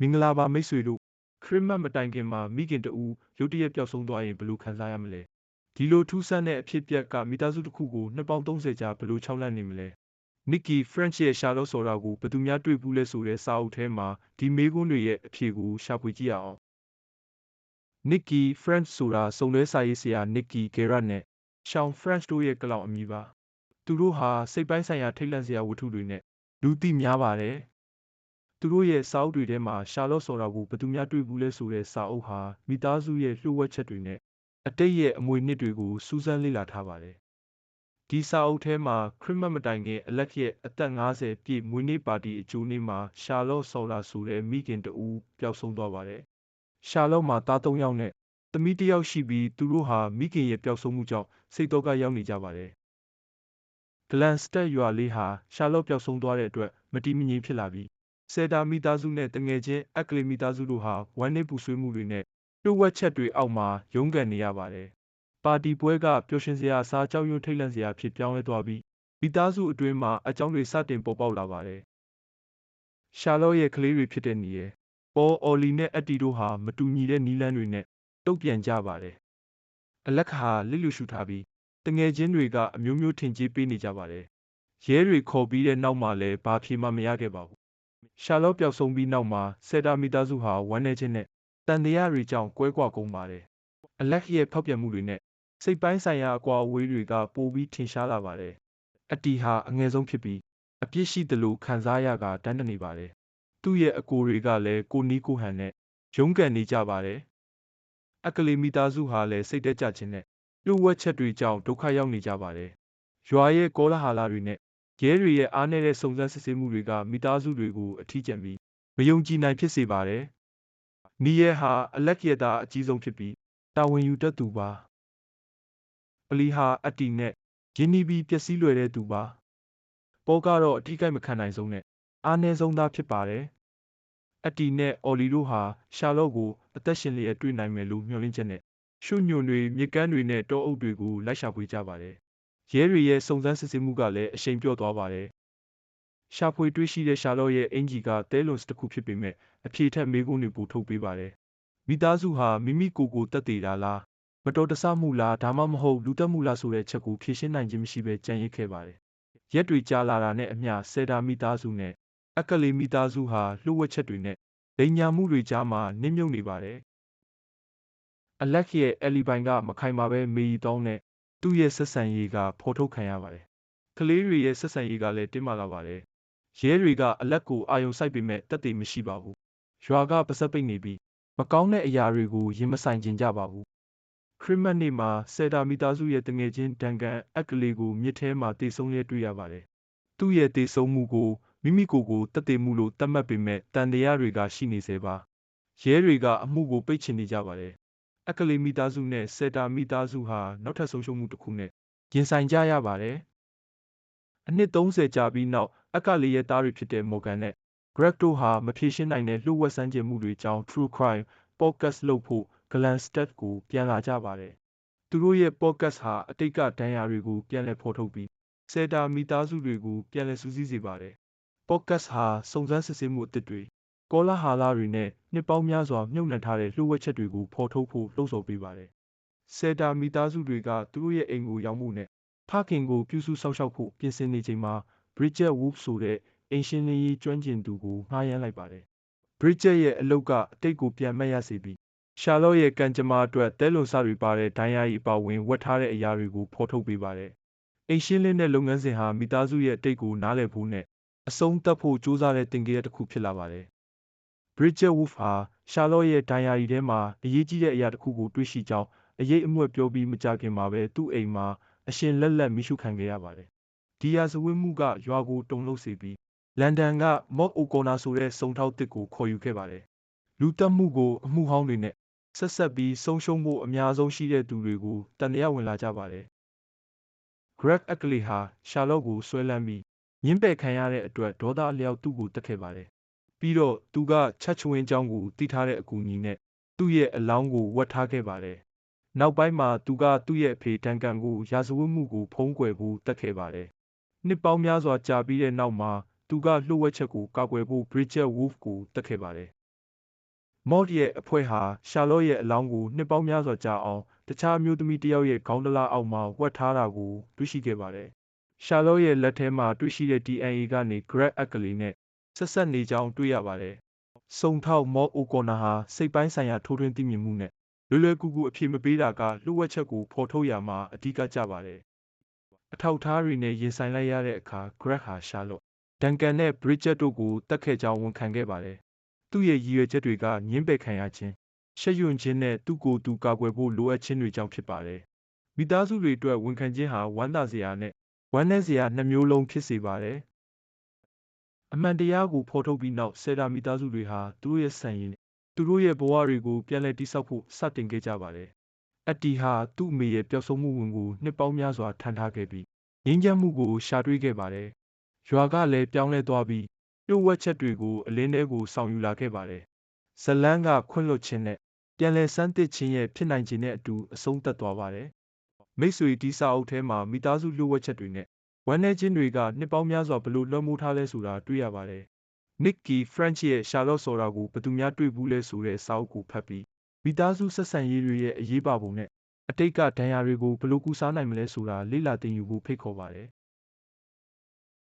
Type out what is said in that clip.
မင်္ဂလာပါမိတ်ဆွေတို့ခရစ်မတ်မတိုင်ခင်မှာမိခင်တဦးရုတ်တရက်ပျောက်ဆုံးသွားရင်ဘယ်လိုခံစားရမလဲဒီလိုထူးဆန်းတဲ့အဖြစ်အပျက်ကမိသားစုတစ်ခုကိုနှစ်ပေါင်း30ကြာဘယ်လိုခြောက်လန့်နေမလဲနစ်ကီဖရန့်ချ်ရဲ့ရှာလော့ဆော်ရာကိုဘယ်သူများတွေ့ဘူးလဲဆိုတဲ့စာအုပ်ထဲမှာဒီမေးခွန်းတွေရဲ့အဖြေကိုရှာဖွေကြည့်ရအောင်နစ်ကီဖရန့်ချ်ဆိုတာစုံတွဲစာရေးဆရာနစ်ကီဂေရတ်နဲ့ရှောင်းဖရန့်ချ်တို့ရဲ့ကလောင်အမည်ပါသူတို့ဟာစိတ်ပိုင်းဆိုင်ရာထိတ်လန့်စရာဝတ္ထုတွေနဲ့လူသိများပါတယ် သူတို့ရဲ့စာအုပ်တွေထဲမှာရှာလော့ဆော်ရာကိုဘယ်သူများတွေ့ဘူးလဲဆိုတဲ့စာအုပ်ဟာမိသားစုရဲ့လျှို့ဝှက်ချက်တွေနဲ့အတိတ်ရဲ့အမွေအနှစ်တွေကိုစူးစမ်းလေ့လာထားပါတယ်။ဒီစာအုပ်ထဲမှာခရစ်မတ်မတိုင်ခင်အလက်ရဲ့အသက်50ပြည့်မွေးနေ့ပါတီအကျိုးနေ့မှာရှာလော့ဆော်ရာဆိုတဲ့မိခင်တဦးပျောက်ဆုံးသွားပါတယ်။ရှာလော့မှာသား၃ယောက်နဲ့သမီးတစ်ယောက်ရှိပြီးသူတို့ဟာမိခင်ရဲ့ပျောက်ဆုံးမှုကြောင့်စိတ်တော့ကရောက်နေကြပါတယ်။ဂလန်စတက်ရွာလေးဟာရှာလော့ပျောက်ဆုံးသွားတဲ့အတွက်မတည်မငြိမ်ဖြစ်လာပြီး ဆယ်တာမိသားစုနဲ့တငယ်ချင်းအက်ကလေးမိသားစုတို့ဟာဝမ်းနည်းပူဆွေးမှုတွေနဲ့တိုးဝက်ချက်တွေအောက်မှာရုန်းကန်နေရပါတယ်။ပါတီပွဲကပျော်ရွှင်စရာစားကြောက်ရွံ့ထိတ်လန့်စရာဖြစ်ပြောင်းလဲသွားပြီးမိသားစုအတွင်းမှာအကြောင်းတွေစတင်ပေါ်ပေါက်လာပါတယ်။ရှာလော့ရဲ့ကလေးတွေဖြစ်တဲ့နီရဲ့ပေါ်အော်လီနဲ့အက်တီတို့ဟာမတူညီတဲ့နီလန်းတွေနဲ့တုတ်ပြန်ကြပါတယ်။အလက်ခါလစ်လူရှူထားပြီးတငယ်ချင်းတွေကအမျိုးမျိုးထင်ကြီးပေးနေကြပါတယ်။ရဲတွေခေါ်ပြီးတဲ့နောက်မှလည်းဘာဖြေမှမရခဲ့ပါဘူး ရှာလော့ပျောက်ဆုံးပြီးနောက်မှာဆယ်တာမိသားစုဟာဝမ်းနည်းခြင်းနဲ့တန်တရားတွေကြောင့်ကွဲကွာကုန်ပါတယ်။အလက်ရဲ့ဖောက်ပြန်မှုတွေနဲ့စိတ်ပိုင်းဆိုင်ရာအကွာအဝေးတွေကပိုပြီးထင်ရှားလာပါတယ်။အတီဟာအငယ်ဆုံးဖြစ်ပြီးအပြစ်ရှိသလိုခံစားရကတန်းတနေပါတယ်။သူ့ရဲ့အကိုတွေကလည်းကိုနီးကိုဟန်နဲ့ရုန်းကန်နေကြပါတယ်။အကလေးမိသားစုဟာလည်းစိတ်တက်ကြခြင်းနဲ့ပြို့ဝှက်ချက်တွေကြောင့်ဒုက္ခရောက်နေကြပါတယ်။ရွာရဲ့ကောလာဟလတွေနဲ့ ရဲတွေရဲ့အားနည်းတဲ့စုံစမ်းစစ်ဆေးမှုတွေကမိသားစုတွေကိုအထီးကျန်ပြီးမယုံကြည်နိုင်ဖြစ်စေပါတယ်။နီရဲဟာအလက်ရတာအကြီးဆုံးဖြစ်ပြီးတာဝန်ယူတတ်သူပါ။ပလီဟာအတီနဲ့ရင်းနှီးပြီးပျက်စီးလွယ်တဲ့သူပါ။ပေါ်ကတော့အထီးကိုက်မခံနိုင်ဆုံးနဲ့အားနည်းဆုံးသားဖြစ်ပါတယ်။အတီနဲ့အော်လီတို့ဟာရှာလော့ကိုအသက်ရှင်လျက်တွေ့နိုင်မယ်လို့မျှော်လင့်ချက်နဲ့ရှုညွန်တွေမြစ်ကမ်းတွေနဲ့တောအုပ်တွေကိုလိုက်ရှာဖွေကြပါတယ် ရဲတွေရဲ့စုံစမ်းစစ်ဆေးမှုကလည်းအရှိန်ပြော့သွားပါတယ်။ရှာဖွေတွေ့ရှိတဲ့ရှာလော့ရဲ့အင်ဂျီကတဲလွန်စတစ်ခုဖြစ်ပေမဲ့အဖြေထက်မေးခွန်းတွေပိုထုတ်ပေးပါတယ်။မိသားစုဟာမိမိကိုယ်ကိုတတ်သေးတာလားမတော်တဆမှုလားဒါမှမဟုတ်လူတက်မှုလားဆိုတဲ့ချက်ကိုဖြေရှင်းနိုင်ခြင်းမရှိဘဲကြံ့ရစ်ခဲ့ပါတယ်။ရက်တွေကြာလာတာနဲ့အမျှဆယ်တာမိသားစုနဲ့အက်ကလေးမိသားစုဟာလှုပ်ဝက်ချက်တွေနဲ့လိန်ညာမှုတွေကြားမှာနစ်မြုပ်နေပါတယ်။အလက်ရဲ့အယ်လီဘိုင်ကမခိုင်မာပဲမေရီတောင်းနဲ့ သူ့ရဲ့ဆက်ဆံရေးကဖော်ထုတ်ခံရပါတယ်။ကလေးတွေရဲ့ဆက်ဆံရေးကလည်းတင်းမာလာပါတယ်။ရဲတွေကအလက်ကိုအာယုံစိုက်ပေမဲ့တက်သေးမရှိပါဘူး။ရွာကပါဆက်ပိတ်နေပြီးမကောင်းတဲ့အရာတွေကိုရင်မဆိုင်ကျင်ကြပါဘူး။ခရစ်မတ်နေ့မှာဆယ်တာမိသားစုရဲ့တငယ်ချင်းဒန်ကန်အက်ကလေးကိုမြစ်ထဲမှာတေဆုံးရဲတွေ့ရပါတယ်။သူ့ရဲ့တေဆုံးမှုကိုမိမိကိုယ်ကိုတက်သေးမှုလို့သတ်မှတ်ပေမဲ့တန်တရားတွေကရှိနေစေပါ။ရဲတွေကအမှုကိုပိတ်ချင်နေကြပါတယ် အကလေးမိသားစုနဲ့ဆယ်တာမိသားစုဟာနောက်ထပ်ဆုံးရှုံးမှုတစ်ခုနဲ့ရင်ဆိုင်ကြရပါတယ်။အနှစ်30ကြာပြီးနောက်အကလေးရဲ့သားတွေဖြစ်တဲ့မော်ဂန်နဲ့ Greg တို့ဟာမဖြေရှင်းနိုင်တဲ့လှုပ်ဝက်ဆန်းကျင်မှုတွေကြောင့် True Crime Podcast လုပ်ဖို့ Glenstad ကိုပြန်လာကြပါတယ်။သူတို့ရဲ့ podcast ဟာအတိတ်ကဒဏ်ရာတွေကိုပြန်လည်ဖော်ထုတ်ပြီးဆယ်တာမိသားစုတွေကိုပြန်လည်စူးစီးစေပါတယ်။ podcast ဟာစုံစမ်းစစ်ဆေးမှုအသစ်တွေ ကောလာဟာလတွေနဲ့နှစ်ပေါင်းများစွာမြုပ်နှံထားတဲ့လျှို့ဝှက်ချက်တွေကိုဖော်ထုတ်ဖို့လှုံ့ဆော်ပေးပါတယ်။ဆယ်တာမိသားစုတွေကသူတို့ရဲ့အိမ်ကိုရောက်မှုနဲ့ဖခင်ကိုပြုစုစောင့်ရှောက်ဖို့ပြင်ဆင်နေချိန်မှာ Bridget Wolf ဆိုတဲ့အိမ်ရှင်လင်းရေးကျွမ်းကျင်သူကိုငှားရမ်းလိုက်ပါတယ်။ Bridget ရဲ့အလုပ်ကအတိတ်ကိုပြန်မှတ်ရစေပြီး Charlotte ရဲ့ကံကြမ္မာအတွက်တဲလွန်စတွေပါတဲ့ဒိုင်းယာရီအပါဝင်ဝတ်ထားတဲ့အရာတွေကိုဖော်ထုတ်ပေးပါတယ်။အိမ်ရှင်းလင်းတဲ့လုပ်ငန်းစဉ်ဟာမိသားစုရဲ့အတိတ်ကိုနားလည်ဖို့နဲ့အဆုံးသတ်ဖို့ကြိုးစားတဲ့တင်ကြရတစ်ခုဖြစ်လာပါတယ်။ Bridget Wolf ဟာရှာလော့ရဲ့ဒိုင်ယာရီထဲမှာအရေးကြီးတဲ့အရာတစ်ခုကိုတွေ့ရှိကြောင်း အရိပ်အမြွက်ပြောပြီးမကြာခင်မှာပဲသူ့အိမ်မှာ အရှင်လက်လက်မီးရှို့ခံခဲ့ရပါတယ်။ဒီရာဇဝတ်မှုကရွာကိုတုန်လှုပ်စေပြီးလန်ဒန်က Mock O'Connor ဆိုတဲ့စုံထောက်တစ်ကိုခေါ်ယူခဲ့ပါတယ်။လူတက်မှုကိုအမှုဟောင်းတွေနဲ့ဆက်ဆက်ပြီးဆုံးရှုံးဖို့အများဆုံးရှိတဲ့သူတွေကိုတန်တရားဝင်လာကြပါတယ်။ Greg Ackley ဟာရှာလော့ကိုဆွဲလန်းပြီးညှင်းပယ်ခံရတဲ့အတွက်ဒေါသအလျောက်သူ့ကိုတက်ခဲ့ပါတယ် ပြီးတော့သူကချက်ချွင်းကျောင်းကိုတည်ထားတဲ့အကူအညီနဲ့သူ့ရဲ့အလောင်းကိုဝတ်ထားခဲ့ပါတယ်။နောက်ပိုင်းမှာသူကသူ့ရဲ့အဖေဒန်ကန်ကိုရာဇဝတ်မှုကိုဖုံးကွယ်ဖို့တက်ခဲ့ပါတယ်။နှစ်ပေါင်းများစွာကြာပြီးတဲ့နောက်မှာသူကလှုပ်ဝက်ချက်ကိုကာကွယ်ဖို့ Bridget Wolf ကိုတက်ခဲ့ပါတယ်မော့ဒ်ရဲ့အဖွဲ့ဟာရှာလော့ရဲ့အလောင်းကိုနှစ်ပေါင်းများစွာကြာအောင်တခြားအမျိုးသမီးတစ်ယောက်ရဲ့ခေါင်းတလားအောက်မှာဝတ်ထားတာကိုတွေ့ရှိခဲ့ပါတယ်။ရှာလော့ရဲ့လက်ထဲမှာတွေ့ရှိတဲ့ DNA ကနေ Greg Ackley နဲ့ ဆက်ဆက်နေကြောင်းတွေ့ရပါတယ်။စုံထောက်မော့အိုကော်နာဟာစိတ်ပိုင်းဆိုင်ရာထိုးထွင်းသိမြင်မှုနဲ့လွယ်လွယ်ကူကူအဖြေမပေးတာကလှုပ်ဝက်ချက်ကိုဖော်ထုတ်ရမှာအဓိကကျပါတယ်။အထောက်အထားတွေနဲ့ရင်ဆိုင်လိုက်ရတဲ့အခါ Greg ဟာရှာလော့ဒန်ကန်နဲ့ Bridget တို့ကိုတတ်ခဲ့ကြောင်းဝန်ခံခဲ့ပါတယ်။သူ့ရဲ့ရည်ရွယ်ချက်တွေကငင်းပယ်ခံရခြင်းရှက်ရွံ့ခြင်းနဲ့သူ့ကိုယ်သူကာကွယ်ဖို့လိုအပ်ခြင်းတွေကြောင့်ဖြစ်ပါတယ်။မိသားစုတွေအတွက်ဝန်ခံခြင်းဟာဝမ်းသာစရာနဲ့ဝမ်းနည်းစရာနှစ်မျိုးလုံးဖြစ်စေပါတယ်။ အမှန်တရားကိုဖော်ထုတ်ပြီးနောက်ဆယ်တာမိသားစုတွေဟာသူတို့ရဲ့ဆန်ရည်နဲ့သူတို့ရဲ့ဘဝတွေကိုပြန်လည်တည်ဆောက်ဖို့စတင်ခဲ့ကြပါတယ်။အက်တီဟာသူ့အမေရဲ့ပျောက်ဆုံးမှုဝင်ကိုနှစ်ပေါင်းများစွာထမ်းထားခဲ့ပြီးငြိမ်းချမ်းမှုကိုရှာတွေ့ခဲ့ပါတယ်။ရွာကလည်းပြောင်းလဲသွားပြီးပြုတ်ဝက်ချက်တွေကိုအလင်းထဲကိုဆောင်ယူလာခဲ့ပါတယ်။ဇလန်းကခွင့်လွှတ်ခြင်းနဲ့ပြန်လည်စမ်းသစ်ခြင်းရဲ့ဖြစ်နိုင်ခြင်းနဲ့အတူအဆုံးသတ်သွားပါတယ်။မိတ်ဆွေတီစာအုပ်ထဲမှာမိသားစုလျှို့ဝှက်ချက်တွေနဲ့ ဝမ်းနည်းခြင်းတွေကနှစ်ပေါင်းများစွာဘလို့လွှမ်းမိုးထားလဲဆိုတာတွေ့ရပါတယ်။ Nicky French ရဲ့ Charlotte ဆိုတာကိုဘယ်သူများတွေ့ဘူးလဲဆိုတဲ့စာအုပ်ကိုဖတ်ပြီးမိသားစုဆက်ဆံရေးတွေရဲ့အရေးပါပုံနဲ့အတိတ်ကဒဏ်ရာတွေကိုဘလို့ကူစားနိုင်မလဲဆိုတာလေ့လာသင်ယူဖို့ဖိတ်ခေါ်ပါတယ်